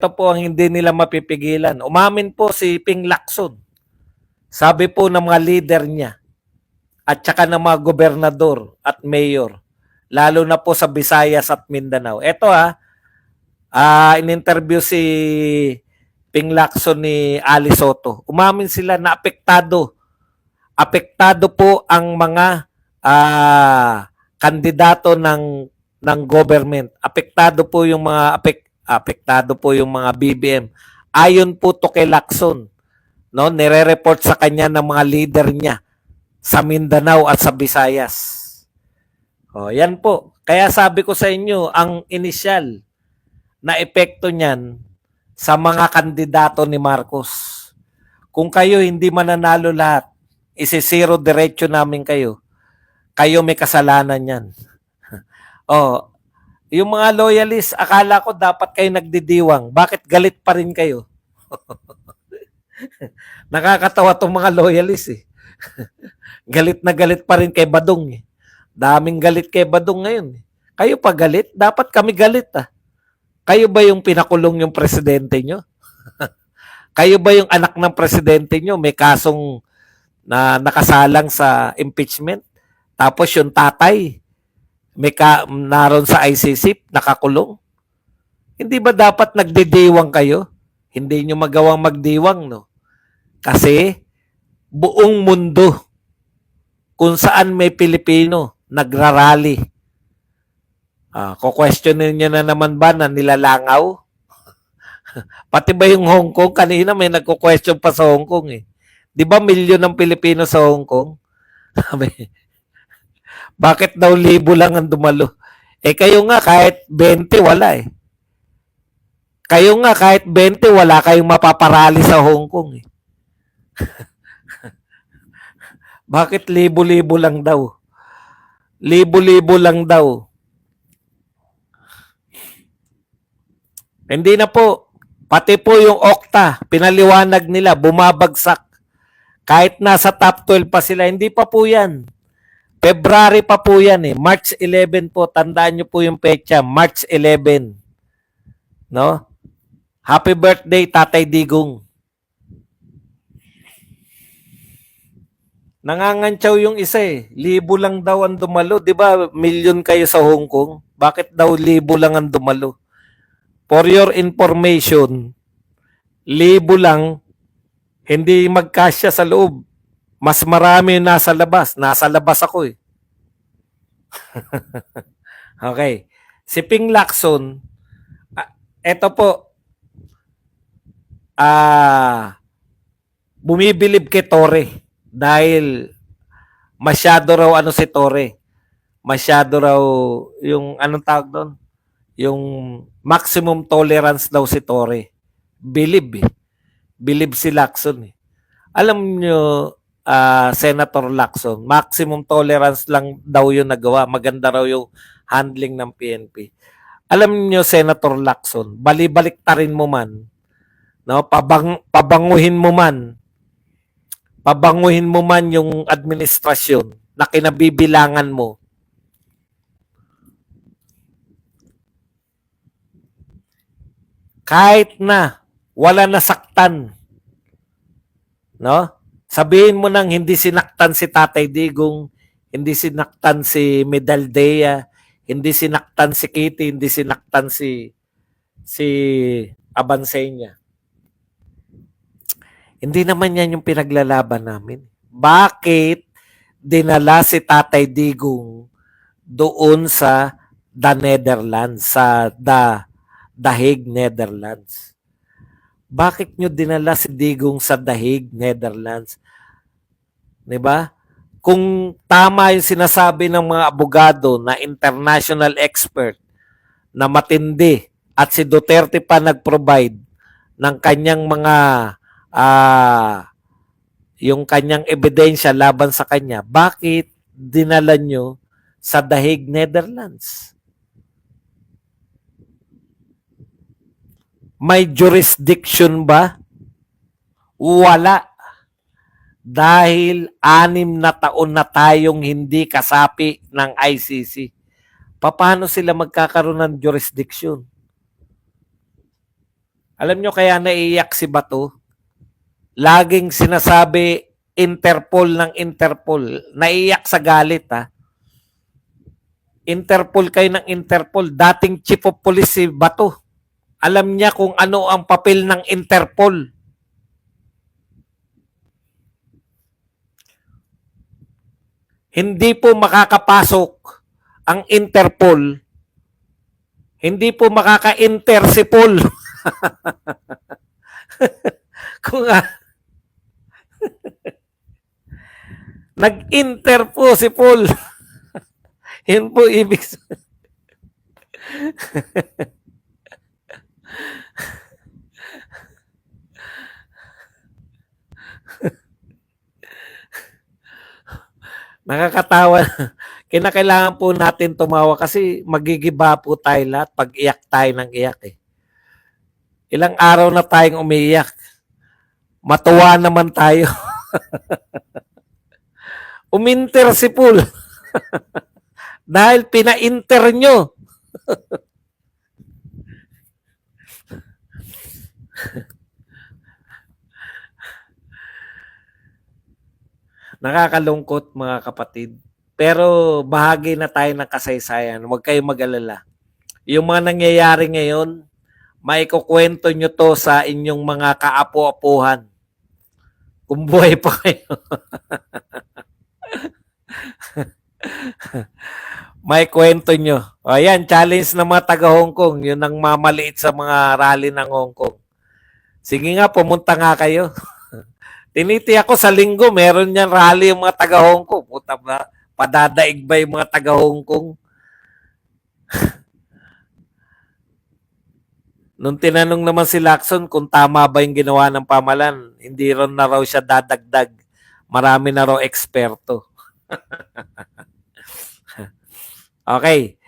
Ito po ang hindi nila mapipigilan. Umamin po si Ping Lacson. Sabi po ng mga leader niya at saka ng mga gobernador at mayor, lalo na po sa Visayas at Mindanao. Ito ha, ah in-interview si Ping Lacson ni Ali Soto. Umamin sila na apektado. Apektado po ang mga ah, kandidato ng ng government. Apektado po yung mga apek, apektado po yung mga BBM. Ayon po to kay Lacson, no, nire-report sa kanya ng mga leader niya sa Mindanao at sa Visayas. Oh, yan po. Kaya sabi ko sa inyo, ang inisyal na epekto niyan sa mga kandidato ni Marcos. Kung kayo hindi mananalo lahat, isisiro diretso namin kayo. Kayo may kasalanan yan. oh, yung mga loyalists, akala ko dapat kayo nagdidiwang. Bakit galit pa rin kayo? Nakakatawa tong mga loyalists eh. galit na galit pa rin kay Badong eh. Daming galit kay Badong ngayon. eh. Kayo pa galit? Dapat kami galit ah. Kayo ba yung pinakulong yung presidente nyo? Kayo ba yung anak ng presidente nyo may kasong na nakasalang sa impeachment? Tapos yung tatay may ka, naroon sa ICC nakakulong? Hindi ba dapat nagdidiwang kayo? Hindi nyo magawang magdiwang, no? Kasi buong mundo kung saan may Pilipino nagrarally. Ah, ko-questionin na naman ba na nilalangaw? Pati ba yung Hong Kong? Kanina may nagko-question pa sa Hong Kong eh. Di ba milyon ng Pilipino sa Hong Kong? Bakit daw libo lang ang dumalo? Eh kayo nga kahit 20 wala eh. Kayo nga kahit 20 wala kayong mapaparali sa Hong Kong eh. Bakit libo-libo lang daw? Libo-libo lang daw. Hindi na po. Pati po yung Okta, pinaliwanag nila, bumabagsak. Kahit nasa top 12 pa sila, hindi pa po yan. February pa po yan eh. March 11 po. Tandaan nyo po yung pecha. March 11. No? Happy birthday, Tatay Digong. Nangangantsaw yung isa eh. Libo lang daw ang dumalo. Di ba, million kayo sa Hong Kong? Bakit daw libo lang ang dumalo? For your information, libo lang, hindi magkasya sa loob. Mas marami nasa labas. Nasa labas ako eh. okay. Si Ping Lacson, ah, eto po, ah, bumibilib kay Tore dahil masyado raw ano si Tore. Masyado raw yung anong tawag doon? Yung maximum tolerance daw si Tore. Bilib eh. Bilib si Lacson eh. Alam nyo, ah, Senator Lacson, maximum tolerance lang daw yung nagawa. Maganda raw yung handling ng PNP. Alam nyo, Senator Lacson, balibalik tarin mo man, no, pabang, pabanguhin mo man, pabanguhin mo man yung administrasyon na kinabibilangan mo, kahit na wala nasaktan, no? Sabihin mo nang hindi sinaktan si Tatay Digong, hindi sinaktan si Medaldea, hindi sinaktan si Kitty, hindi sinaktan si si Abansenya. Hindi naman yan yung pinaglalaban namin. Bakit dinala si Tatay Digong doon sa the Netherlands, sa the, the Netherlands? Bakit nyo dinala si Digong sa Hague, Netherlands? ba? Kung tama yung sinasabi ng mga abogado na international expert na matindi at si Duterte pa nag-provide ng kanyang mga ah yung kanyang ebidensya laban sa kanya, bakit dinala nyo sa Hague, Netherlands? May jurisdiction ba? Wala. Dahil anim na taon na tayong hindi kasapi ng ICC. Paano sila magkakaroon ng jurisdiction? Alam nyo kaya naiiyak si Bato? Laging sinasabi Interpol ng Interpol. Naiiyak sa galit ha. Interpol kayo ng Interpol. Dating chief of police si Bato. Alam niya kung ano ang papel ng Interpol. Hindi po makakapasok ang Interpol. Hindi po makaka-enter si Paul. kung ah, nag-enter po si Paul. Yun po ibig sabihin. Nakakatawa. Kinakailangan po natin tumawa kasi magigiba po tayo lahat pag iyak tayo ng iyak eh. Ilang araw na tayong umiiyak. Matuwa naman tayo. Uminter si Paul. Dahil pina-inter nyo. Nakakalungkot mga kapatid. Pero bahagi na tayo ng kasaysayan. Huwag kayong mag-alala. Yung mga nangyayari ngayon, maikukwento nyo to sa inyong mga kaapo-apuhan. Kung buhay pa kayo. May kwento nyo. O yan, challenge ng mga taga Hong Kong. Yun ang mamaliit sa mga rally ng Hong Kong. Sige nga, pumunta nga kayo. Tiniti ako sa linggo, meron niyan rally yung mga taga Hong Kong. Puta ba? Padadaig ba yung mga taga Hong Kong? Nung tinanong naman si Lacson kung tama ba yung ginawa ng pamalan, hindi ron na raw siya dadagdag. Marami na raw eksperto. okay.